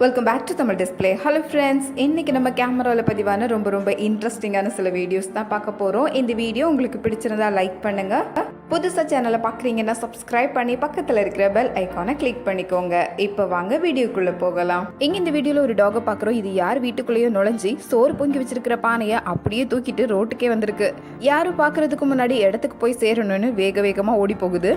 Welcome back to Tamil display hello friends இன்னைக்கு நம்ம கேமராவில் பதிவான ரொம்ப ரொம்ப இன்ட்ரெஸ்டிங்கான சில வீடியோஸ் தான் பார்க்க போகிறோம் இந்த வீடியோ உங்களுக்கு பிடிச்சிருந்தா லைக் பண்ணுங்கள் புதுசாக சேனலை பார்க்குறீங்கன்னா சப்ஸ்கிரைப் பண்ணி பக்கத்தில் இருக்கிற பெல் ஐக்கானை கிளிக் பண்ணிக்கோங்க. இப்போ வாங்க வீடியோக்குள்ளே போகலாம். இங்கே இந்த வீடியோவில் ஒரு டாகை பார்க்குறோம் இது யார் வீட்டுக்குள்ளேயோ நுழைஞ்சி சோறு பொங்கி வச்சிருக்கிற பானையை அப்படியே தூக்கிட்டு ரோட்டுக்கே வந்திருக்கு. யாரும் பார்க்கறதுக்கு முன்னாடி இடத்துக்கு போய் சேரணும்னு வேக வேகமாக ஓடி போகுது.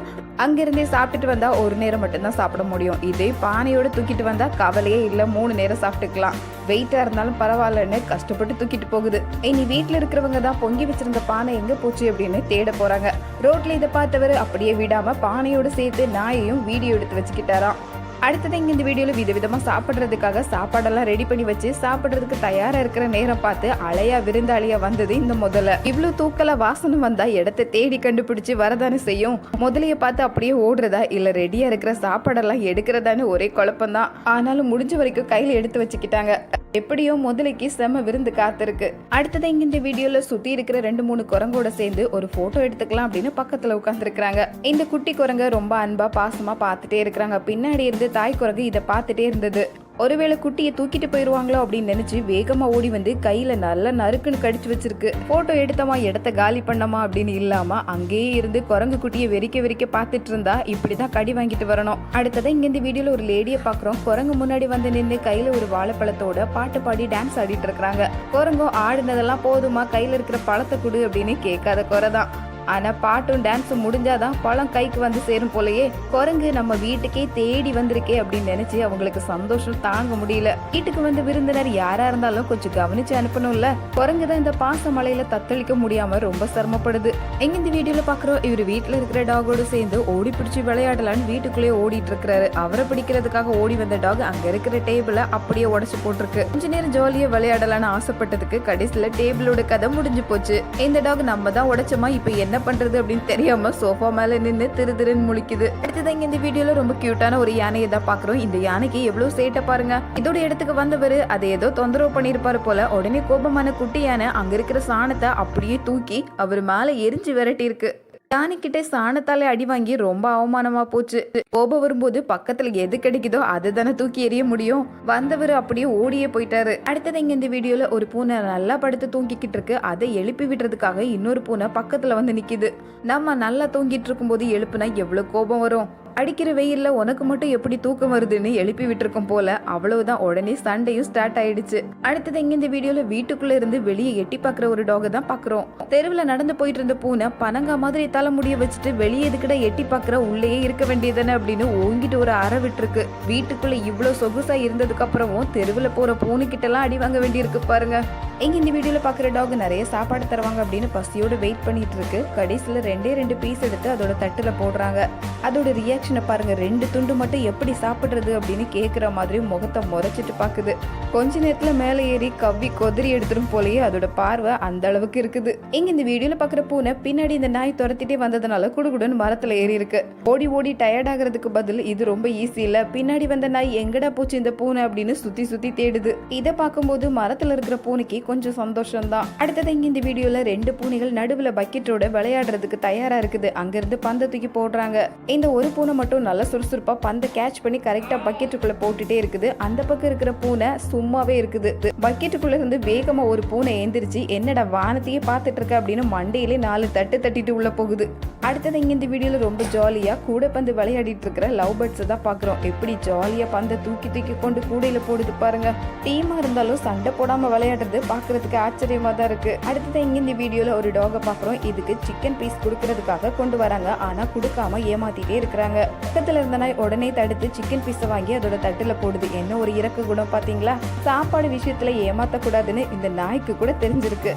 அங்கேருந்தே சாப்பிட்டுட்டு வந்தால் ஒரு நேரம் மட்டும்தான் சாப்பிட முடியும். இதே பானையோடு தூக்கிட்டு வந்தால் கவலையே இல்லை. மூணு நேரம் சாப்பிட்டுக்கலாம். வெயிட்டாக இருந்தாலும் பரவாயில்லன்னு கஷ்டப்பட்டு தூக்கிட்டு போகுது. இனி வீட்டில் இருக்கிறவங்க தான் பொங்கி வச்சிருந்த பானை எங்கே போச்சு அப்படின்னு தேட போகிறாங்க ரோட்டில் இதை பார்த்தவர் அப்படியே விடாமல் பானையோடு சேர்த்து நாயையும் வீடியோ எடுத்து வச்சுக்கிட்டாராம். அடுத்தது இங்கே இந்த வீடியோவில் விதவிதமாக சாப்பிட்றதுக்காக சாப்பாடெல்லாம் ரெடி பண்ணி வச்சு சாப்பிட்றதுக்கு தயாராக இருக்கிற நேரம் பார்த்து அலையா விருந்தாளியா வந்தது இந்த முதல்ல. இவ்வளோ தூக்கல வாசனை வந்தால் இடத்த தேடி கண்டுபிடிச்சி வரதானே செய்யும்? முதலையை பார்த்து அப்படியே ஓடுறதா? இல்லை ரெடியாக இருக்கிற சாப்பாடெல்லாம் எடுக்கிறதான்னு ஒரே குழப்பம்தான். ஆனாலும் முடிஞ்ச வரைக்கும் கையில் எடுத்து வச்சுக்கிட்டாங்க. எப்படியோ முதலைக்கு செம விருந்து காத்திருக்கு. அடுத்தது இங்க இந்த வீடியோல சுத்தி இருக்கிற ரெண்டு மூணு குரங்கோட சேர்ந்து ஒரு போட்டோ எடுத்துக்கலாம் அப்படின்னு பக்கத்துல உட்காந்துருக்காங்க இந்த குட்டி குரங்க ரொம்ப அன்பா பாசமா பார்த்துட்டே இருக்கிறாங்க. பின்னாடி இருந்து தாய் குரங்கு இதை பார்த்துட்டே இருந்தது. ஒருவேளை குட்டியை தூக்கிட்டு போயிருவாங்களோ அப்படின்னு நினைச்சு வேகமா ஓடி வந்து கையில நல்ல நறுக்குன்னு கடிச்சு வச்சிருக்கு. போட்டோ எடுத்தமா இடத்த காலி பண்ணமா அப்படின்னு இல்லாம அங்கேயே இருந்து குரங்கு குட்டியை வெறிக்க வெறிக்க பார்த்துட்டு இருந்தா இப்படிதான் கடி வாங்கிட்டு வரணும். அடுத்ததான் இங்க இந்த வீடியோல ஒரு லேடியை பாக்குறோம். குரங்கு முன்னாடி வந்து நின்று கையில ஒரு வாழைப்பழத்தோட பாட்டு பாடி டான்ஸ் ஆடிட்டு இருக்காங்க குரங்கும் ஆடுனதெல்லாம் போதுமா? கையில இருக்கிற பழத்தை கொடு அப்படின்னு கேட்காத குறை தான். ஆனா பாட்டும் டான்ஸும் முடிஞ்சாதான் பழம் கைக்கு வந்து சேரும் போலயே குரங்கு நம்ம வீட்டுக்கே தேடி வந்திருக்கே அப்படின்னு நினைச்சு அவங்களுக்கு சந்தோஷம் தாங்க முடியல. வீட்டுக்கு வந்து விருந்தினர் யாரா இருந்தாலும் கொஞ்சம் கவனிச்சு அனுப்பணும்ல. குரங்கு தான் இந்த பாச மலையில தத்தளிக்க முடியாம ரொம்ப சிரமப்படுது. எங்க இந்த வீடியோல பாக்குறோம்? இவர் வீட்டுல இருக்கிற டாகோடு சேர்ந்து ஓடி பிடிச்சு விளையாடலான்னு வீட்டுக்குள்ளேயே ஓடிட்டு இருக்கிறாரு. அவரை பிடிக்கிறதுக்காக ஓடி வந்த டாக் அங்க இருக்கிற டேபிள அப்படியே உடச்சு போட்டிருக்கு. கொஞ்ச நேரம் ஜாலியா விளையாடலான்னு ஆசைப்பட்டதுக்கு கடைசியில டேபிளோட கதை முடிஞ்சு போச்சு. இந்த டாக் நம்ம தான் உடைச்சோமா? இப்ப என்ன என்ன பண்றது அப்படின்னு தெரியாம சோஃபா மேல நின்னு திரு திருன்னு முழிக்குது. அடுத்ததான் இங்க இந்த வீடியோல ரொம்ப க்யூட்டான ஒரு யானையை தான் பாக்குறோம் இந்த யானைக்கு எவ்வளோ சேட்டை பாருங்க. இதோட இடத்துக்கு வந்தவர் அதை ஏதோ தொந்தரவு பண்ணிருப்பாரு போல. உடனே கோபமான குட்டி யானை அங்க இருக்கிற சாணத்தை அப்படியே தூக்கி அவர் மேல எரிஞ்சு விரட்டியிருக்கு. யானைக்கிட்ட சாணத்தாலே அடி வாங்கி ரொம்ப அவமானமா போச்சு. கோபம் வரும்போது பக்கத்துல எது கிடைக்குதோ அதை தானே தூக்கி எறிய முடியும். வந்தவர் அப்படியே ஓடியே போயிட்டாரு. அடுத்தது இங்க இந்த வீடியோல ஒரு பூனை நல்லா படுத்து தூங்கிக்கிட்டு இருக்கு. அதை எழுப்பி விடுறதுக்காக இன்னொரு பூனை பக்கத்துல வந்து நிக்குது. நம்ம நல்லா தூங்கிட்டு இருக்கும்போது எழுப்புனா எவ்வளவு கோபம் வரும். அடிக்கிற வெயில்ல உனக்கு மட்டும் எப்படி தூக்கம் வருதுன்னு எழுப்பி விட்டுருக்கோம் போல அவ்வளவுதான் உடனே சண்டையும் ஸ்டார்ட் ஆயிடுச்சு. அடுத்தது இங்க இந்த வீடியோல வீட்டுக்குள்ள இருந்து வெளியே எட்டி பாக்குற ஒரு டாக தான் பாக்குறோம் தெருவுல நடந்து போயிட்டு இருந்த பூனை பனங்கா மாதிரி முடிய வச்சுட்டு வெளியே எதுக்கிட்ட எட்டி பாக்குற? உள்ளேயே இருக்க வேண்டியதானே அப்படின்னு ஓங்கிட்டு ஒரு அற விட்டுருக்கு. வீட்டுக்குள்ள இவ்வளவு சொகுசா இருந்ததுக்கு அப்புறமும் தெருவுல போற பூனைக்கிட்ட எல்லாம் அடி வாங்க வேண்டியிருக்கு பாருங்க. இங்கே இந்த வீடியோவில் பார்க்குற டாக் நிறைய சாப்பாடு தருவாங்க அப்படின்னு பசியோடு வெயிட் பண்ணிட்டு இருக்கு. கடைசியில் ரெண்டே ரெண்டு பீஸ் எடுத்து அதோட தட்டில் போடுறாங்க. அதோட ரியாக்ஷனை பாருங்க ரெண்டு துண்டு மட்டும் எப்படி சாப்பிட்றது அப்படின்னு கேட்குற மாதிரி முகத்தை முறைச்சிட்டு பார்க்குது கொஞ்ச நேரத்தில் மேலே ஏறி கவ்வி கொதிரி எடுத்துரும் போலயே அதோட பார்வை அந்த அளவுக்கு இருக்குது. இங்க இந்த வீடியோவில் பார்க்குற பூனை பின்னாடி இந்த நாய் துரத்திட்டே வந்ததுனால குடுகுடுன்னு மரத்தில் ஏறி இருக்கு. ஓடி ஓடி டயர்டாகிறதுக்கு பதில் இது ரொம்ப ஈஸி இல்லை. பின்னாடி வந்த நாய் எங்கடா போச்சு இந்த பூனை அப்படின்னு சுற்றி சுற்றி தேடுது. இதை பார்க்கும்போது மரத்தில் இருக்கிற பூனைக்கு கொஞ்சம் சந்தோஷம் தான் அடுத்தது இங்கே இந்த வீடியோவில் ரெண்டு பூனைகள் நடுவில் பக்கெட்டோட விளையாடுறதுக்கு தயாராக இருக்குது. அங்கேருந்து பந்தை தூக்கி போடுறாங்க. இந்த ஒரு பூனை மட்டும் நல்லா சுறுசுறுப்பாக பந்தை கேட்ச் பண்ணி கரெக்டாக பக்கெட்டுக்குள்ளே போட்டுட்டே இருக்குது. அந்த பக்கம் இருக்கிற பூனை சும்மாவே இருக்குது. பக்கெட்டுக்குள்ளே இருந்து வேகமாக ஒரு பூனை எந்திரிச்சு என்னடா வானத்தையே பார்த்துட்டு இருக்க அப்படின்னு மண்டையிலே நாலு தட்டு தட்டிட்டு உள்ளே போகுது. அடுத்தது இங்கே இந்த வீடியோவில் ரொம்ப ஜாலியாக கூட பந்து விளையாடிட்டு இருக்கிற லவ் பேர்ட்ஸை தான் பார்க்குறோம். எப்படி ஜாலியாக பந்தை தூக்கி தூக்கி கொண்டு கூடையில் போடுது பாருங்க. டீமாக இருந்தாலும் சண்டை போடாமல் விளையாடுறது பார்க்குறதுக்கு ஆச்சரியமாக தான் இருக்குது அடுத்தது இங்கே இந்த வீடியோவில் ஒரு டாகை பார்க்குறோம். இதுக்கு சிக்கன் பீஸ் கொடுக்கறதுக்காக கொண்டு வராங்க. ஆனால் கொடுக்காம ஏமாத்திட்டே இருக்கிறாங்க. பக்கத்தில் இருந்த நாய் உடனே தடுத்து சிக்கன் பீஸை வாங்கி அதோட தட்டில் போடுது. என்ன ஒரு இறக்க குணம் பார்த்தீங்களா சாப்பாடு விஷயத்தில் ஏமாற்றக்கூடாதுன்னு இந்த நாய்க்கு கூட தெரிஞ்சிருக்கு.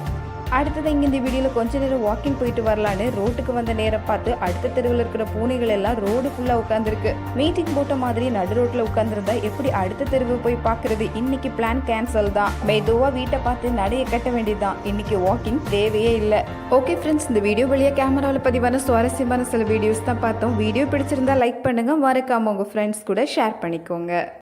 அடுத்தது இங்கே இந்த வீடியோவில் கொஞ்ச நேரம் வாக்கிங் போயிட்டு வரலான்னு ரோட்டுக்கு வந்த நேரம் பார்த்து அடுத்த தெருவில் இருக்கிற பூனைகள் எல்லாம் ரோடு ஃபுல்லாக உட்காந்துருக்கு மீட்டிங் போட்ட மாதிரி நடு ரோட்டில் உட்காந்துருந்தா எப்படி அடுத்த தெருவு போய் பார்க்கறது? இன்னைக்கு பிளான் கேன்சல் தான். மெதுவாக வீட்டை பார்த்து நடைய கட்ட வேண்டியதுதான். இன்னைக்கு வாக்கிங் தேவையே இல்லை. ஓகே ஃப்ரெண்ட்ஸ் இந்த வீடியோ வழியாக கேமராவில் பதிவான சுவாரஸ்யமான சில வீடியோஸ் தான் பார்த்தோம். வீடியோ பிடிச்சிருந்தா லைக் பண்ணுங்க. மறக்காம உங்க ஃப்ரெண்ட்ஸ் கூட ஷேர் பண்ணிக்கோங்க.